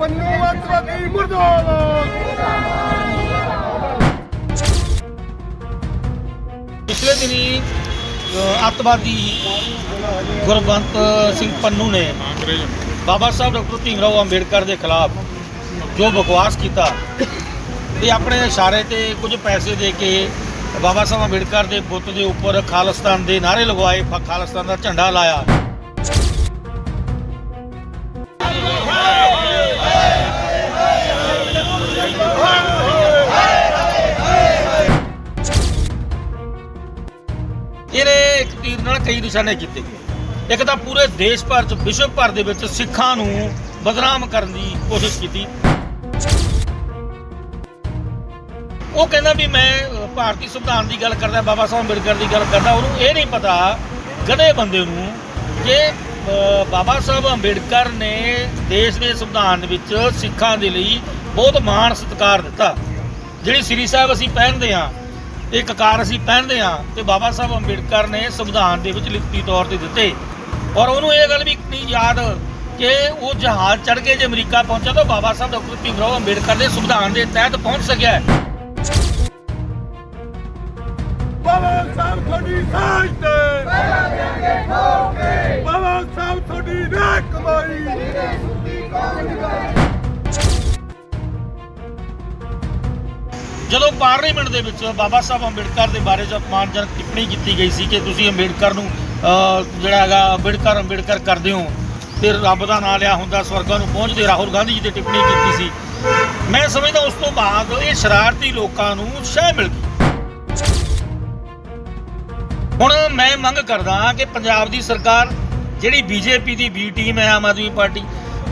ਪੰਨੂ ਅੱਤਵਾਦੀ ਮੁਰਦਾਬਾਦ। ਪਿਛਲੇ ਦਿਨੀ ਅ, ਅੱਤਵਾਦੀ ਗੁਰਬੰਤ ਸਿੰਘ ਪੰਨੂ ਨੇ ਬਾਬਾ ਸਾਹਿਬ ਡਾਕਟਰ ਭੀਮਰਾਓ ਅੰਬੇਡਕਰ ਦੇ ਖਿਲਾਫ ਜੋ ਬਕਵਾਸ ਕੀਤਾ ਤੇ ਆਪਣੇ ਇਸ਼ਾਰੇ ਤੇ ਕੁਝ ਪੈਸੇ ਦੇ ਕੇ ਬਾਬਾ ਸਾਹਿਬ ਅੰਬੇਡਕਰ ਦੇ ਬੁੱਤ ਦੇ ਉੱਪਰ ਖਾਲਿਸਤਾਨ ਦੇ ਨਾਅਰੇ ਲਗਵਾਏ ਖਾਲਿਸਤਾਨ ਦਾ ਝੰਡਾ ਲਾਇਆ। ਇੱਕ ਤੀਰ ਨਾਲ ਕਈ ਨਿਸ਼ਾਨੇ ਕੀਤੇ। ਇੱਕ ਤਾਂ ਪੂਰੇ ਦੇਸ਼ ਭਰ ਚ, ਵਿਸ਼ਵ ਭਰ ਦੇ ਵਿੱਚ ਸਿੱਖਾਂ ਨੂੰ ਬਦਨਾਮ ਕਰਨ ਦੀ ਕੋਸ਼ਿਸ਼ ਕੀਤੀ। ਉਹ ਕਹਿੰਦਾ ਵੀ ਮੈਂ ਭਾਰਤੀ ਸੰਵਿਧਾਨ ਦੀ ਗੱਲ ਕਰਦਾ, ਬਾਬਾ ਸਾਹਿਬ ਅੰਬੇਡਕਰ ਦੀ ਗੱਲ ਕਰਦਾ, ਉਹਨੂੰ ਇਹ ਨਹੀਂ ਪਤਾ ਗਧੇ ਬੰਦੇ ਨੂੰ ਕਿ ਬਾਬਾ ਸਾਹਿਬ ਅੰਬੇਡਕਰ ਨੇ ਦੇਸ਼ ਦੇ ਸੰਵਿਧਾਨ ਦੇ ਵਿੱਚ ਸਿੱਖਾਂ ਦੇ ਲਈ ਬਹੁਤ ਮਾਣ ਸਤਿਕਾਰ ਦਿੱਤਾ। ਜਿਹੜੀ ਸ੍ਰੀ ਸਾਹਿਬ ਅਸੀਂ ਪਹਿਨਦੇ ਹਾਂ ਇਹ ਕਕਾਰ ਅਸੀਂ ਪਹਿਨਦੇ ਹਾਂ ਤੇ ਬਾਬਾ ਸਾਹਿਬ ਅੰਬੇਡਕਰ ਨੇ ਸੰਵਿਧਾਨ ਦੇ ਵਿੱਚ ਲਿਖਤੀ ਤੌਰ ਤੇ ਦਿੱਤੇ। ਔਰ ਉਹਨੂੰ ਇਹ ਗੱਲ ਵੀ ਨਹੀਂ ਯਾਦ ਕਿ ਉਹ ਜਹਾਜ਼ ਚੜ੍ਹ ਕੇ ਜੇ ਅਮਰੀਕਾ ਪਹੁੰਚਾ ਤਾਂ ਬਾਬਾ ਸਾਹਿਬ ਡਾਕਟਰ ਭੀਮਰਾਓ ਅੰਬੇਡਕਰ ਦੇ ਸੰਵਿਧਾਨ ਦੇ ਤਹਿਤ ਪਹੁੰਚ ਸਕਿਆ ਹੈ। ਬਾਬਾ ਸਾਹਿਬ ਤੁਹਾਡੀ ਸਾਜ ਤੇ। ਬਾਬਾ ਸਾਹਿਬ ਤੁਹਾਡੀ ਨਾ ਕਮਾਈ। ਜਦੋਂ ਪਾਰਲੀਮੈਂਟ ਦੇ ਵਿੱਚ ਬਾਬਾ ਸਾਹਿਬ ਅੰਬੇਡਕਰ ਦੇ ਬਾਰੇ 'ਚ ਅਪਮਾਨਜਨਕ ਟਿੱਪਣੀ ਕੀਤੀ ਗਈ ਸੀ ਕਿ ਤੁਸੀਂ ਅੰਬੇਡਕਰ ਨੂੰ ਜਿਹੜਾ ਹੈਗਾ ਅੰਬੇਡਕਰ ਅੰਬੇਡਕਰ ਕਰਦੇ ਹੋ ਤੇ ਰੱਬ ਦਾ ਨਾਮ ਲਿਆ ਹੁੰਦਾ ਸਵਰਗਾਂ ਨੂੰ ਪਹੁੰਚਦੇ। ਰਾਹੁਲ ਗਾਂਧੀ ਜੀ ਦੀ ਟਿੱਪਣੀ ਕੀਤੀ ਸੀ। ਮੈਂ ਸਮਝਦਾ ਉਸ ਤੋਂ ਬਾਅਦ ਇਹ ਸ਼ਰਾਰਤੀ ਲੋਕਾਂ ਨੂੰ ਸ਼ਹਿ ਮਿਲ ਗਈ। ਹੁਣ ਮੈਂ ਮੰਗ ਕਰਦਾ ਕਿ ਪੰਜਾਬ ਦੀ ਸਰਕਾਰ, ਜਿਹੜੀ ਬੀਜੇਪੀ ਦੀ ਬੀ ਟੀਮ ਹੈ, ਆਮ ਆਦਮੀ ਪਾਰਟੀ,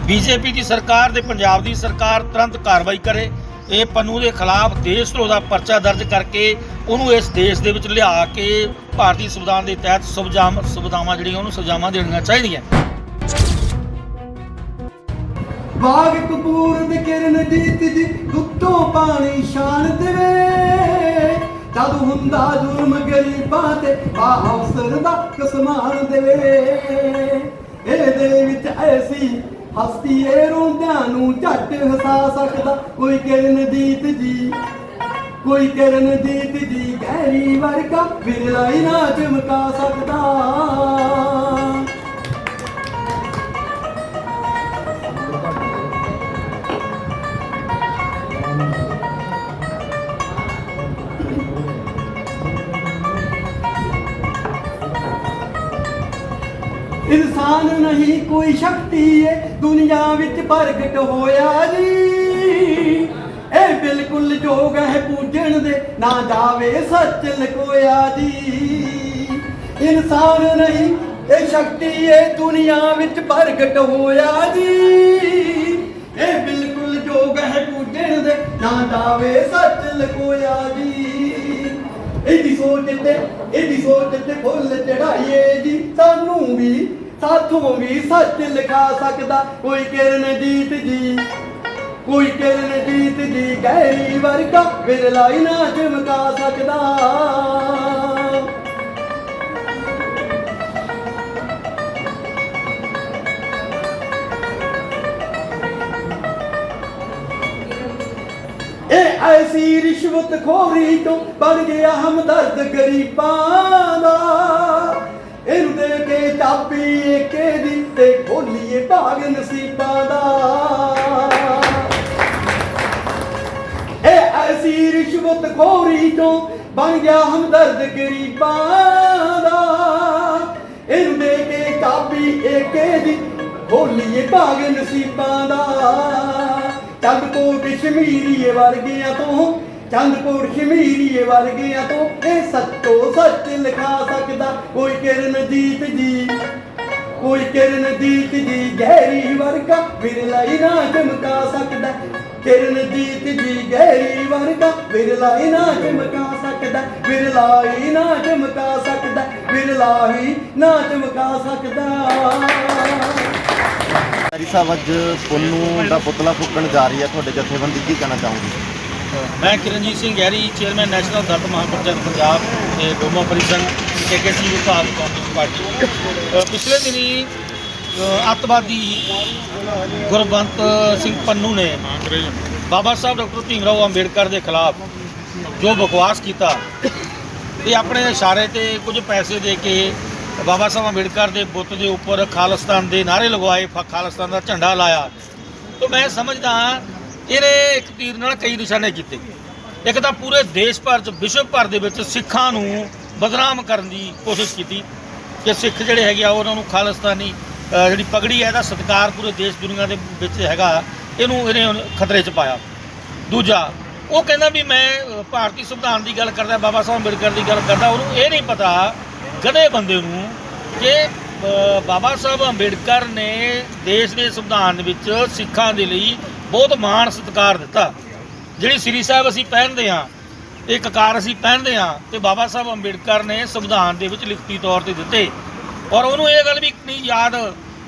ਬੀਜੇਪੀ ਦੀ ਸਰਕਾਰ ਤੇ ਪੰਜਾਬ ਦੀ ਸਰਕਾਰ ਤੁਰੰਤ ਕਾਰਵਾਈ ਕਰੇ। ਇਹ ਪੰਨੂ ਦੇ ਖਿਲਾਫ ਦੇਸ਼ ਧਰੋ ਦਾ ਪਰਚਾ ਦਰਜ ਕਰਕੇ ਉਹਨੂੰ ਇਸ ਦੇਸ਼ ਦੇ ਵਿੱਚ ਲਿਆ ਕੇ ਭਾਰਤੀ ਸੰਵਿਧਾਨ ਦੇ ਤਹਿਤ ਸੁਵਜਾਮ ਸੁਵਿਧਾਵਾਂ ਜਿਹੜੀਆਂ ਉਹਨੂੰ ਸਜ਼ਾਵਾਂ ਦੇਣੀਆਂ ਚਾਹੀਦੀਆਂ। ਬਾਗ ਕਪੂਰ ਦੇ ਕਿਰਨ ਜੀਤ ਜੀ ਗੁੱਤੋਂ ਪਾਣੀ ਸ਼ਾਨ ਦੇਵੇ। ਜਦ ਹੁੰਦਾ ਜ਼ੁਲਮ ਗਰੀਬਾਂ ਤੇ ਆ ਅਫਸਰ ਦਾ ਕਸਮਾਨ ਦੇਵੇ। ਇਹਦੇ ਵਿੱਚ ਐਸੀ ਹਸਤੀ ਏ ਰੋਂਦਿਆਂ ਨੂੰ ਝੱਟ ਹਸਾ ਸਕਦਾ। ਕੋਈ ਕਿਰਨ ਜੀ, ਕੋਈ ਕਿਰਨ ਜੀ, ਗਹਿਰੀ ਵਰਗਾ ਵਿਰਲਾ ਹੀ ਨਾ ਚਮਕਾ ਸਕਦਾ। ਕੋਈ ਸ਼ਕਤੀ ਏ, ਦੁਨੀਆ ਵਿੱਚ ਪ੍ਰਗਟ ਹੋਇਆ ਜੀ। ਇਹ ਬਿਲਕੁਲ ਜੋਗ ਹੈ ਪੂਜਣ ਦੇ, ਨਾ ਜਾਵੇ ਸੱਚ ਲਕੋਇਆ ਜੀ। ਇਨਸਾਨ ਨਹੀਂ, ਇਹ ਸ਼ਕਤੀ ਏ, ਦੁਨੀਆ ਵਿੱਚ ਪ੍ਰਗਟ ਹੋਇਆ ਜੀ। ਇਹ ਬਿਲਕੁਲ ਜੋਗ ਹੈ ਪੂਜਣ ਦੇ, ਨਾ ਜਾਵੇ ਸੱਚ ਲਕੋਇਆ ਜੀ। ਇਹਦੀ ਸੋਚ ਤੇ, ਇਹਦੀ ਸੋਚ ਤੇ ਫੁੱਲ ਚੜਾਈਏ ਜੀ, ਸਾਨੂੰ ਵੀ ਸਾਥੋਂ ਵੀ ਸੱਚ ਲਿਖਾ ਸਕਦਾ। ਕੋਈ ਕਿਰਨਜੀਤ ਜੀ, ਕੋਈ ਕਿਰਨਜੀਤ ਜੀ ਗਹਿਰੀ ਵਰਗਾ ਵਿਰਲਾ ਹੀ ਨਾ ਚਮਕਾ ਸਕਦਾ। ਇਹ ਐਸੀ ਰਿਸ਼ਵਤ ਖੋਰੀ ਤੋਂ ਬਣ ਗਿਆ ਹਮਦਰਦ ਗਰੀਬਾਂ ਦਾ। ਇਹਨੂੰ ਕੇ ਚਾਬੀ ਏਕੇ ਦੀ ਤੇ ਖੋਲੀਏ ਭਾਗ ਨਸੀਬਾਂ ਦਾ। ਇਹ ਐਸੀ ਰਿਸ਼ਵਤ ਖੋਰੀ ਤੋਂ ਬਣ ਗਿਆ ਹਮਦਰਦ ਗਰੀਬਾਂ ਦਾ। ਇਹਨੂੰ ਕੇ ਚਾਬੀ ਏਕੇ ਦੀ ਖੋਲੀਏ ਭਾਗ ਨਸੀਬਾਂ ਦਾ। ਚੰਦ ਕੋਟ ਸ਼ਮੀਰੀਏ ਵਰਗਿਆਂ ਤੋਂ ਚੰਦ ਕੋਟ ਵਰਗਿਆਂ ਤੋਂ ਇਹ ਸੱਚੋ ਸੱਚ ਲਿਖਾ ਸਕਦਾ। ਕੋਈ ਕਿਰਨ ਜੀ, ਕੋਈ ਕਿਰਨ ਜੀ ਗਹਿਰੀ ਵਰਗਾ ਵਿਰਲਾ ਹੀ ਨਾ ਚਮਕਾ ਸਕਦਾ। ਕਿਰਨ ਜੀ ਗਹਿਰੀ ਵਰਗਾ ਵਿਰਲਾ ਹੀ ਨਾ ਚਮਕਾ ਸਕਦਾ। ਵਿਰਲਾ ਹੀ ਨਾ ਚਮਕਾ ਸਕਦਾ, ਵਿਰਲਾ ਹੀ ਨਾ ਚਮਕਾ ਸਕਦਾ। ਹਰੀ ਸਾਹਿਬ, ਅੱਜ ਪੁੰਨੂ ਦਾ ਪੁਤਲਾ ਫੂਕਣ ਜਾ ਰਹੀ ਹੈ ਤੁਹਾਡੇ ਜਥੇਬੰਦੀ ਕੀ ਕਹਿਣਾ ਚਾਹੋਗੇ? ਮੈਂ ਕਿਰਨਜੀਤ ਸਿੰਘ ਗਹਿਰੀ ਚੇਅਰਮੈਨ ਨੈਸ਼ਨਲ ਦਲਿਤ ਮਹਾਪੰਚਾਇਤ ਪੰਜਾਬ ਤੇ ਡੋਮੋ ਪਰਿਸੰਘ ਕੇਕੇਸੀ ਵਿਭਾਗ ਕਾਂਗਰਸ ਪਾਰਟੀ ਪਿਛਲੇ ਦਿਨੀ ਅੱਤਵਾਦੀ ਗੁਰਬੰਤ ਸਿੰਘ ਪੰਨੂ ਨੇ ਬਾਬਾ ਸਾਹਿਬ ਡਾਕਟਰ ਭੀਮਰਾਓ ਅੰਬੇਡਕਰ ਦੇ ਖਿਲਾਫ ਜੋ ਬਕਵਾਸ ਕੀਤਾ ਤੇ ਆਪਣੇ ਇਸ਼ਾਰੇ ਤੇ ਕੁਝ ਪੈਸੇ ਦੇ ਕੇ ਬਾਬਾ ਸਾਹਿਬ ਅੰਬੇਡਕਰ ਦੇ ਬੁੱਤ ਦੇ ਉੱਪਰ ਖਾਲਿਸਤਾਨ ਦੇ ਨਾਰੇ ਲਗਵਾਏ ਖਾਲਿਸਤਾਨ ਦਾ ਝੰਡਾ ਲਾਇਆ। ਤਾਂ ਮੈਂ ਸਮਝਦਾ ਹਾਂ ਇਹਨੇ ਇੱਕ ਤੀਰ ਨਾਲ ਕਈ ਨਿਸ਼ਾਨੇ ਕੀਤੇ। ਇੱਕ ਤਾਂ ਪੂਰੇ ਦੇਸ਼ ਭਰ ਚ, ਵਿਸ਼ਵ ਭਰ ਦੇ ਵਿੱਚ ਸਿੱਖਾਂ ਨੂੰ ਬਦਨਾਮ ਕਰਨ ਦੀ ਕੋਸ਼ਿਸ਼ ਕੀਤੀ ਕਿ ਸਿੱਖ ਜਿਹੜੇ ਹੈਗੇ ਆ ਉਹਨਾਂ ਨੂੰ ਖਾਲਿਸਤਾਨੀ ਜਿਹੜੀ ਪਗੜੀ ਹੈ, ਇਹਦਾ ਸਤਿਕਾਰ ਪੂਰੇ ਦੇਸ਼ ਦੁਨੀਆ ਦੇ ਵਿੱਚ ਹੈਗਾ। ਇਹਨੂੰ ਇਹਨੇ ਖਤਰੇ 'ਚ ਪਾਇਆ। ਦੂਜਾ, ਉਹ ਕਹਿੰਦਾ ਵੀ ਮੈਂ ਭਾਰਤੀ ਸੰਵਿਧਾਨ ਦੀ ਗੱਲ ਕਰਦਾ, ਬਾਬਾ ਸਾਹਿਬ ਅੰਬੇਡਕਰ ਦੀ ਗੱਲ ਕਰਦਾ, ਉਹਨੂੰ ਇਹ ਨਹੀਂ ਪਤਾ, ਗਧੇ ਬੰਦੇ ਨੂੰ ਕਿ ਬਾਬਾ ਸਾਹਿਬ ਅੰਬੇਡਕਰ ਨੇ ਦੇਸ਼ ਦੇ ਸੰਵਿਧਾਨ ਵਿੱਚ ਸਿੱਖਾਂ ਦੇ ਲਈ ਬਹੁਤ ਮਾਣ ਸਤਿਕਾਰ ਦਿੱਤਾ। ਜਿਹੜੀ ਸ੍ਰੀ ਸਾਹਿਬ ਅਸੀਂ ਪਹਿਨਦੇ ਹਾਂ, ਇਹ ਕਕਾਰ ਅਸੀਂ ਪਹਿਨਦੇ ਹਾਂ, ਤੇ ਬਾਬਾ ਸਾਹਿਬ ਅੰਬੇਡਕਰ ਨੇ ਸੰਵਿਧਾਨ ਦੇ ਵਿੱਚ ਲਿਖਤੀ ਤੌਰ ਤੇ ਦਿੱਤੇ। ਔਰ ਉਹਨੂੰ ਇਹ ਗੱਲ ਵੀ ਨਹੀਂ ਯਾਦ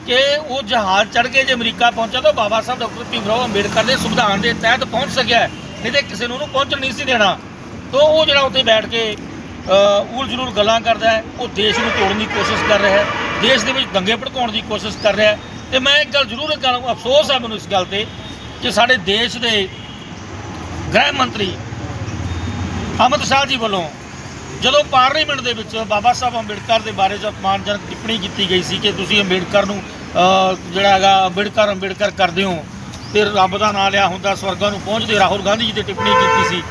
ਕਿ ਉਹ ਜਹਾਜ਼ ਚੜ੍ਹ ਕੇ ਜੇ ਅਮਰੀਕਾ ਪਹੁੰਚਾ ਤਾਂ ਬਾਬਾ ਸਾਹਿਬ ਡਾਕਟਰ ਭੀਮਰਾਓ ਅੰਬੇਡਕਰ ਦੇ ਸੰਵਿਧਾਨ ਦੇ ਤਹਿਤ ਪਹੁੰਚ ਸਕਿਆ ਹੈ। ਨਹੀਂ ਤੇ ਕਿਸੇ ਨੂੰ ਉਹਨੂੰ ਪਹੁੰਚਣ ਨਹੀਂ ਸੀ ਦੇਣਾ। ਤੋਂ ਉਹ ਜਿਹੜਾ ਉੱਥੇ ਬੈਠ ਕੇ ਉਲ ਜ਼ਰੂਰ ਗੱਲਾਂ ਕਰਦਾ ਹੈ, ਉਹ ਦੇਸ਼ ਨੂੰ ਤੋੜਨ ਦੀ ਕੋਸ਼ਿਸ਼ ਕਰ ਰਿਹਾ ਹੈ। ਦੇਸ਼ ਦੇ ਵਿੱਚ ਦੰਗੇ ਭੜਕਾਉਣ ਦੀ ਕੋਸ਼ਿਸ਼ ਕਰ ਰਿਹਾ ਹੈ। ਤੇ ਮੈਂ ਇੱਕ ਗੱਲ ਜ਼ਰੂਰ ਇੱਕ ਅਫਸੋਸ ਹੈ ਮੈਨੂੰ ਇਸ ਗੱਲ ਤੇ ਕਿ ਸਾਡੇ ਦੇਸ਼ ਦੇ ਗ੍ਰਹਿ ਮੰਤਰੀ ਅਮਿਤ ਸ਼ਾਹ ਜੀ ਵੱਲੋਂ ਜਦੋਂ ਪਾਰਲੀਮੈਂਟ ਦੇ ਵਿੱਚ ਬਾਬਾ ਸਾਹਿਬ ਅੰਬੇਡਕਰ ਦੇ ਬਾਰੇ 'ਚ ਅਪਮਾਨਜਨਕ ਟਿੱਪਣੀ ਕੀਤੀ ਗਈ ਸੀ ਕਿ ਤੁਸੀਂ ਅੰਬੇਡਕਰ ਨੂੰ ਜਿਹੜਾ ਹੈਗਾ ਅੰਬੇਡਕਰ ਅੰਬੇਡਕਰ ਕਰਦੇ ਹੋ ਤੇ ਰੱਬ ਦਾ ਨਾਮ ਲਿਆ ਹੁੰਦਾ, ਸਵਰਗਾਂ ਨੂੰ ਪਹੁੰਚਦੇ, ਰਾਹੁਲ ਗਾਂਧੀ ਜੀ ਦੀ ਟਿੱਪਣੀ ਕੀਤੀ ਸੀ।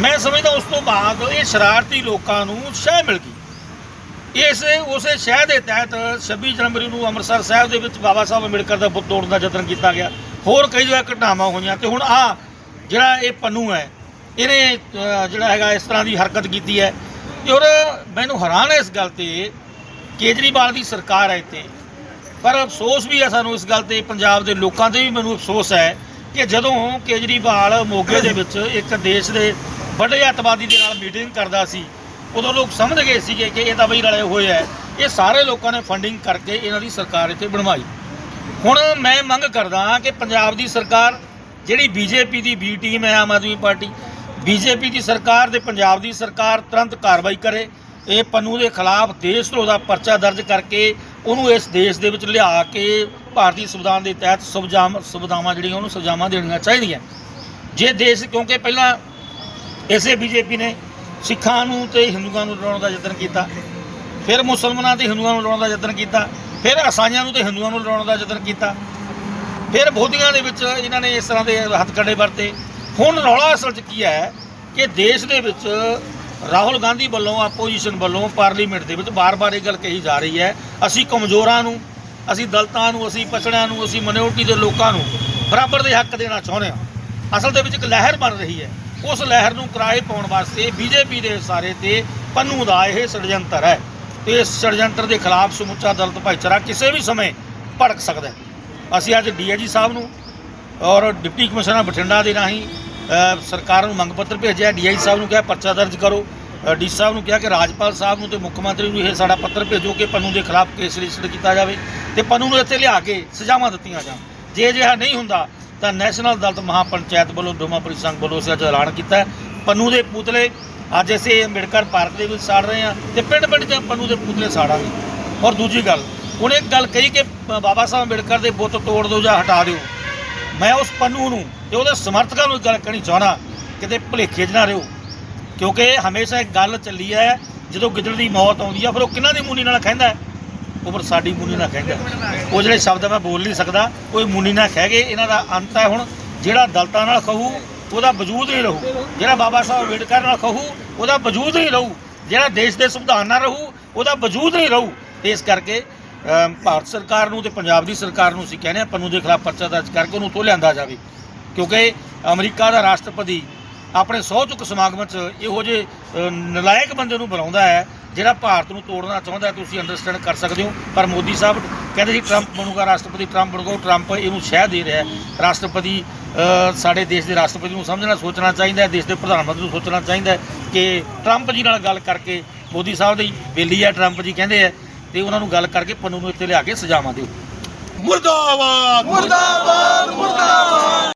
ਮੈਂ ਸਮਝਦਾ ਉਸ ਤੋਂ ਬਾਅਦ ਇਹ ਸ਼ਰਾਰਤੀ ਲੋਕਾਂ ਨੂੰ ਸ਼ਹਿ ਮਿਲ ਗਈ। ਇਸ ਉਸੇ ਸ਼ਹਿ ਦੇ ਤਹਿਤ 26 ਜਨਵਰੀ ਨੂੰ ਅੰਮ੍ਰਿਤਸਰ ਸਾਹਿਬ ਦੇ ਵਿੱਚ ਬਾਬਾ ਸਾਹਿਬ ਅੰਬੇਡਕਰ ਦਾ ਬੁੱਤ ਤੋੜਨ ਦਾ ਯਤਨ ਕੀਤਾ ਗਿਆ। ਹੋਰ ਕਈ ਜਗ੍ਹਾ ਘਟਨਾਵਾਂ ਹੋਈਆਂ ਤੇ ਹੁਣ ਆ ਜਿਹੜਾ ਇਹ ਪੰਨੂ ਹੈ, ਇਹਨੇ ਜਿਹੜਾ ਹੈਗਾ ਇਸ ਤਰ੍ਹਾਂ ਦੀ ਹਰਕਤ ਕੀਤੀ ਹੈ। ਤੇ ਔਰ ਮੈਨੂੰ ਹੈਰਾਨ ਹੈ ਇਸ ਗੱਲ ਤੇ ਕੇਜਰੀਵਾਲ ਦੀ ਸਰਕਾਰ ਹੈ ਇੱਥੇ। ਪਰ ਅਫਸੋਸ ਵੀ ਹੈ ਸਾਨੂੰ ਇਸ ਗੱਲ ਤੇ, ਪੰਜਾਬ ਦੇ ਲੋਕਾਂ ਤੇ ਵੀ ਮੈਨੂੰ ਅਫਸੋਸ ਹੈ ਕਿ ਜਦੋਂ ਕੇਜਰੀਵਾਲ ਮੋਗੇ ਦੇ ਵਿੱਚ ਇੱਕ ਦੇਸ਼ ਦੇ ਵੱਡੇ ਅੱਤਵਾਦੀ ਦੇ ਨਾਲ ਮੀਟਿੰਗ ਕਰਦਾ ਸੀ ਉਦੋਂ ਲੋਕ ਸਮਝ ਗਏ ਸੀਗੇ ਕਿ ਇਹ ਤਾਂ ਬਈ ਰਲੇ ਹੋਏ ਹੈ ਇਹ ਸਾਰੇ ਲੋਕਾਂ ਨੇ ਫੰਡਿੰਗ ਕਰਕੇ ਇਹਨਾਂ ਦੀ ਸਰਕਾਰ ਇੱਥੇ ਬਣਵਾਈ। ਹੁਣ ਮੈਂ ਮੰਗ ਕਰਦਾ ਹਾਂ ਕਿ ਪੰਜਾਬ ਦੀ ਸਰਕਾਰ, ਜਿਹੜੀ ਬੀਜੇਪੀ ਦੀ ਬੀ ਟੀਮ ਹੈ, ਆਮ ਆਦਮੀ ਪਾਰਟੀ ਬੀਜੇਪੀ ਦੀ ਸਰਕਾਰ ਤੇ ਪੰਜਾਬ ਦੀ ਸਰਕਾਰ ਤੁਰੰਤ ਕਾਰਵਾਈ ਕਰੇ। ਇਹ ਪੰਨੂ ਦੇ ਖਿਲਾਫ ਦੇਸ਼ ਧਰੋ ਦਾ ਪਰਚਾ ਦਰਜ ਕਰਕੇ ਉਹਨੂੰ ਇਸ ਦੇਸ਼ ਦੇ ਵਿੱਚ ਲਿਆ ਕੇ ਭਾਰਤੀ ਸੰਵਿਧਾਨ ਦੇ ਤਹਿਤ ਸੁਵਜਾਮ ਸੁਵਿਧਾਵਾਂ ਜਿਹੜੀਆਂ ਉਹਨੂੰ ਸਜ਼ਾਵਾਂ ਦੇਣੀਆਂ ਚਾਹੀਦੀਆਂ। ਜੇ ਦੇਸ਼, ਕਿਉਂਕਿ ਪਹਿਲਾਂ ਇਸੇ ਬੀਜੇਪੀ ਨੇ ਸਿੱਖਾਂ ਨੂੰ ਤੇ ਹਿੰਦੂਆਂ ਨੂੰ ਲੜਾਉਣ ਦਾ ਯਤਨ ਕੀਤਾ। ਫਿਰ ਮੁਸਲਮਾਨਾਂ ਤੇ ਹਿੰਦੂਆਂ ਨੂੰ ਲੜਾਉਣ ਦਾ ਯਤਨ ਕੀਤਾ। ਫਿਰ ਈਸਾਈਆਂ ਨੂੰ ਤੇ ਹਿੰਦੂਆਂ ਨੂੰ ਲੜਾਉਣ ਦਾ ਯਤਨ ਕੀਤਾ। ਫਿਰ ਬੋਧੀਆਂ ਦੇ ਵਿੱਚ ਇਹਨਾਂ ਨੇ ਇਸ ਤਰ੍ਹਾਂ ਦੇ ਹੱਥਕੰਡੇ ਵਰਤੇ। ਹੁਣ ਰੌਲਾ ਅਸਲ 'ਚ ਕੀ ਹੈ ਕਿ ਦੇਸ਼ ਦੇ ਵਿੱਚ ਰਾਹੁਲ ਗਾਂਧੀ ਵੱਲੋਂ ਆਪੋਜੀਸ਼ਨ ਵੱਲੋਂ ਪਾਰਲੀਮੈਂਟ ਦੇ ਵਿੱਚ ਬਾਰ-ਬਾਰ ਇਹ ਗੱਲ ਕਹੀ ਜਾ ਰਹੀ ਹੈ, ਅਸੀਂ ਕਮਜ਼ੋਰਾਂ ਨੂੰ, ਅਸੀਂ ਦਲਤਾਂ ਨੂੰ, ਅਸੀਂ ਪਛੜਿਆਂ ਨੂੰ, ਅਸੀਂ ਮਿਨੋਰਟੀ ਦੇ ਲੋਕਾਂ ਨੂੰ ਬਰਾਬਰ ਦੇ ਹੱਕ ਦੇਣਾ ਚਾਹੁੰਦੇ ਹਾਂ। ਅਸਲ ਦੇ ਵਿੱਚ ਇੱਕ ਲਹਿਰ ਬਣ ਰਹੀ ਹੈ। ਉਸ ਲਹਿਰ ਨੂੰ ਕਿਰਾਏ ਪਾਉਣ ਵਾਸਤੇ ਬੀਜੇਪੀ ਦੇ ਸਾਰੇ ਤੇ ਪੰਨੂ ਦਾ ਇਹ ષਡਯੰਤਰ ਹੈ। ਤੇ ਇਸ ષਡਯੰਤਰ ਦੇ ਖਿਲਾਫ ਸਮੁੱਚਾ ਦਲਤ ਭਾਈਚਾਰਾ ਕਿਸੇ ਵੀ ਸਮੇਂ ਭੜਕ ਸਕਦਾ ਅਸੀਂ ਅੱਜ ਡੀਆਈਜੀ ਸਾਹਿਬ ਨੂੰ ਔਰ ਡਿਪਟੀ ਕਮਿਸ਼ਨਰ ਬਠਿੰਡਾ ਦੇ ਰਾਹੀਂ ਸਰਕਾਰ ਨੂੰ ਮੰਗ ਪੱਤਰ ਭੇਜਿਆ। ਡੀਆਈ ਸਾਹਿਬ ਨੂੰ ਕਿਹਾ, ਪਰਚਾ ਦਰਜ ਕਰੋ। ਡੀ ਸਾਹਿਬ ਨੂੰ ਕਿਹਾ ਕਿ ਰਾਜਪਾਲ ਸਾਹਿਬ ਨੂੰ ਤੇ ਮੁੱਖ ਮੰਤਰੀ ਨੂੰ ਇਹ ਸਾਡਾ ਪੱਤਰ ਭੇਜੋ ਕਿ ਪੰਨੂ ਦੇ ਖਿਲਾਫ ਕੇਸ ਰਜਿਸਟਰ ਕੀਤਾ ਜਾਵੇ ਤੇ ਪੰਨੂ ਨੂੰ ਇੱਥੇ ਲਿਆ ਕੇ ਸਜ਼ਾਵਾਂ ਦਿੱਤੀਆਂ ਜਾਣ। ਜੇ ਅਜਿਹਾ ਨਹੀਂ ਹੁੰਦਾ ਤਾਂ ਨੈਸ਼ਨਲ ਦਲਿਤ ਮਹਾਪੰਚਾਇਤ ਵੱਲੋਂ ਡੋਮਾਪੁਰੀ ਸੰਘ ਵੱਲੋਂ ਅਸੀਂ ਅੱਜ ਐਲਾਨ ਕੀਤਾ ਹੈ। ਪੰਨੂ ਦੇ ਪੁਤਲੇ ਅੱਜ ਅਸੀਂ ਅੰਬੇਡਕਰ ਪਾਰਕ ਦੇ ਵਿੱਚ ਸਾੜ ਰਹੇ ਹਾਂ ਤੇ ਪਿੰਡ ਪਿੰਡ 'ਚ ਪੰਨੂ ਦੇ ਪੁਤਲੇ ਸਾੜਾਂਗੇ। ਔਰ ਦੂਜੀ ਗੱਲ, ਹੁਣ ਇੱਕ ਗੱਲ ਕਹੀ ਕਿ ਬਾਬਾ ਸਾਹਿਬ ਅੰਬੇਡਕਰ ਦੇ ਬੁੱਤ ਤੋੜ ਦਿਓ ਜਾਂ ਹਟਾ ਦਿਓ। ਮੈਂ ਉਸ ਪੰਨੂ ਨੂੰ ਤੇ ਉਹਦੇ ਸਮਰਥਕਾਂ ਨੂੰ ਗੱਲ ਕਹਿਣੀ ਚਾਹਣਾ ਕਿਤੇ ਭੁਲੇਖੇ 'ਚ ਨਾ ਰਹੋ। ਕਿਉਂਕਿ ਹਮੇਸ਼ਾ ਇੱਕ ਗੱਲ ਚੱਲੀ ਹੈ, ਜਦੋਂ ਗਿੱਦੜ ਦੀ ਮੌਤ ਆਉਂਦੀ ਆ ਫਿਰ ਉਹ ਕਿਹਨਾਂ ਦੀ ਮੂਨੀ ਨਾਲ ਕਹਿੰਦਾ ਹੈ? ਉਹ ਫਿਰ ਸਾਡੀ ਮੁਨੀ ਨਾ ਕਹਿੰਦਾ ਹੈ। ਉਹ ਜਿਹੜੇ ਸ਼ਬਦ ਮੈਂ ਬੋਲ ਨਹੀਂ ਸਕਦਾ, ਉਹ ਮੁਨੀ ਨਾ ਕਹਿ ਗਏ ਇਹਨਾਂ ਦਾ ਅੰਤ ਹੈ ਹੁਣ। ਜਿਹੜਾ ਦਲਤਾਂ ਨਾਲ ਕਹੂ ਉਹਦਾ ਵਜੂਦ ਨਹੀਂ ਰਹੂ। ਜਿਹੜਾ ਬਾਬਾ ਸਾਹਿਬ ਅੰਬੇਡਕਰ ਨਾਲ ਕਹੂ ਉਹਦਾ ਵਜੂਦ ਨਹੀਂ ਰਹੂ। ਜਿਹੜਾ ਦੇਸ਼ ਦੇ ਸੰਵਿਧਾਨ ਨਾਲ ਰਹੂ, ਉਹਦਾ ਵਜੂਦ ਨਹੀਂ ਰਹੂ। ਇਸ ਕਰਕੇ ਭਾਰਤ ਸਰਕਾਰ ਨੂੰ ਤੇ ਪੰਜਾਬ ਦੀ ਸਰਕਾਰ ਨੂੰ ਅਸੀਂ ਕਹਿੰਦੇ ਹਾਂ, ਪੰਨੂ ਦੇ ਖਿਲਾਫ ਪਰਚਾ ਦਰਜ ਕਰਕੇ ਉਹਨੂੰ ਤੋਂ ਲਿਆਂਦਾ ਜਾਵੇ। ਕਿਉਂਕਿ ਅਮਰੀਕਾ ਦਾ ਰਾਸ਼ਟਰਪਤੀ ਆਪਣੇ ਸਹੁੰ ਚੁੱਕ ਸਮਾਗਮ 'ਚ ਇਹੋ ਜਿਹੇ ਨਲਾਇਕ ਬੰਦੇ ਨੂੰ ਬੁਲਾਉਂਦਾ ਹੈ। ਜਿਹੜਾ ਭਾਰਤ ਨੂੰ ਤੋੜਨਾ ਚਾਹੁੰਦਾ ਤੁਸੀਂ ਅੰਡਰਸਟੈਂਡ ਕਰ ਸਕਦੇ ਹੋ। ਪਰ ਮੋਦੀ ਸਾਹਿਬ ਕਹਿੰਦੇ ਸੀ ਟਰੰਪ ਬਣੂਗਾ, ਰਾਸ਼ਟਰਪਤੀ ਟਰੰਪ ਬਣੂਗਾ, ਉਹ ਟਰੰਪ ਇਹਨੂੰ ਸ਼ਹਿ ਦੇ ਰਿਹਾ ਰਾਸ਼ਟਰਪਤੀ ਸਾਡੇ ਦੇਸ਼ ਦੇ ਰਾਸ਼ਟਰਪਤੀ ਨੂੰ ਸਮਝਣਾ, ਸੋਚਣਾ ਚਾਹੀਦਾ ਹੈ, ਦੇਸ਼ ਦੇ ਪ੍ਰਧਾਨ ਮੰਤਰੀ ਨੂੰ ਸੋਚਣਾ ਚਾਹੀਦਾ ਹੈ ਕਿ ਟਰੰਪ ਜੀ ਨਾਲ ਗੱਲ ਕਰਕੇ, ਮੋਦੀ ਸਾਹਿਬ ਦੀ ਬੇਲੀ ਹੈ ਟਰੰਪ ਜੀ ਕਹਿੰਦੇ ਹੈ, ਤੇ ਉਹਨਾਂ ਨੂੰ ਗੱਲ ਕਰਕੇ ਪੰਨੂ ਨੂੰ ਇੱਥੇ ਲਿਆ ਕੇ ਸਜ਼ਾਵਾਂ ਦਿਓ। ਮੁਰਦਾਬਾਦ! ਮੁਰਦਾਬਾਦ! ਮੁਰਦਾਬਾਦ!